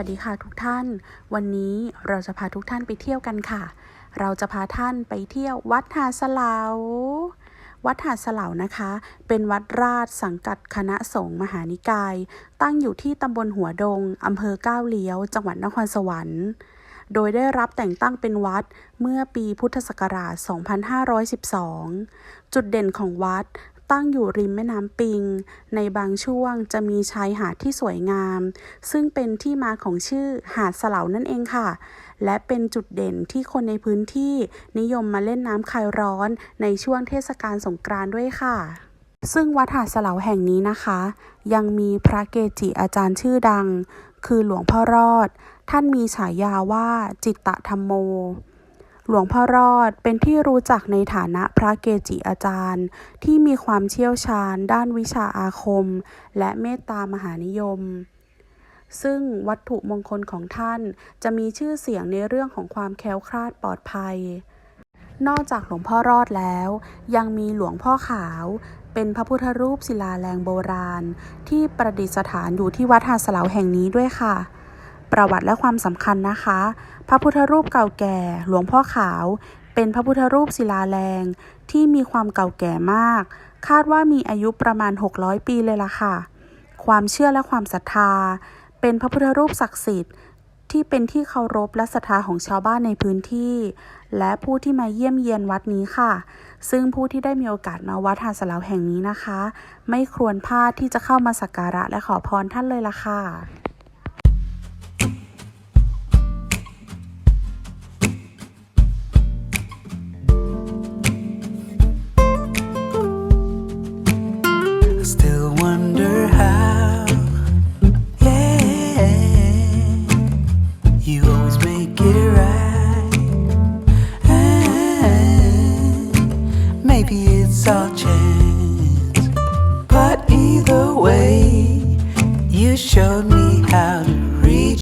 ัสดีค่ะทุกท่าน วันนี้เราจะพาทุกท่านไปเที่ยวกันค่ะ เราจะพาท่านไปเที่ยววัดหาดสลาว วัดหาดสลาวนะคะ เป็นวัดราชสังกัดคณะสงฆ์มหานิกาย ตั้งอยู่ที่ตำบลหัวดงอำเภอก้าวเลี้ยว จังหวัดนครสวรรค์ โดยได้รับแต่งตั้งเป็นวัดเมื่อปีพุทธศักราช 2512 จุดเด่นของวัด ตั้งอยู่ริมแม่น้ำปิง ในบางช่วงจะมีชายหาดที่สวยงาม ซึ่งเป็นที่มาของชื่อหาดสลาวนั่นเองค่ะ และเป็นจุดเด่นที่คนในพื้นที่นิยมมาเล่นน้ำคลายร้อนในช่วงเทศกาลสงกรานต์ด้วยค่ะซึ่งวัดหาดสลาแห่งนี้นะคะ ยังมีพระเกจิอาจารย์ชื่อดัง คือหลวงพ่อรอด ท่านมีฉายาว่าจิตตธรรมโม หลวงพ่อรอดเป็นที่รู้จักในฐานะพระเกจิอาจารย์ ที่มีความเชี่ยวชาญด้านวิชาอาคม และเมตตามหานิยม ซึ่งวัตถุมงคลของท่านจะมีชื่อเสียงในเรื่องของความแคล้วคลาดปลอดภัย นอกจากหลวงพ่อรอดแล้ว ยังมีหลวงพ่อขาว เป็นพระพุทธรูปศิลาแรงโบราณ ที่ประดิษฐานอยู่ที่วัดหาสลาวแห่งนี้ด้วยค่ะ ประวัติและความสำคัญนะคะ พระพุทธรูปเก่าแก่ หลวงพ่อขาว เป็นพระพุทธรูปศิลาแรง ที่มีความเก่าแก่มาก คาดว่ามีอายุประมาณ 600 ปีเลยล่ะค่ะ ความเชื่อและความศรัทธา เป็นพระพุทธรูปศักดิ์สิทธิ์ที่เป็นที่เคารพและศรัทธาของชาวบ้านในพื้นที่ และผู้ที่มาเยี่ยมเยียนวัดนี้ค่ะ ซึ่งผู้ที่ได้มีโอกาสมาวัดหาดสลาวแห่งนี้นะคะ ไม่ควรพลาดที่จะเข้ามาสักการะและขอพรท่านเลยล่ะค่ะ you always make it right. And maybe it's all chance, but either way, you showed me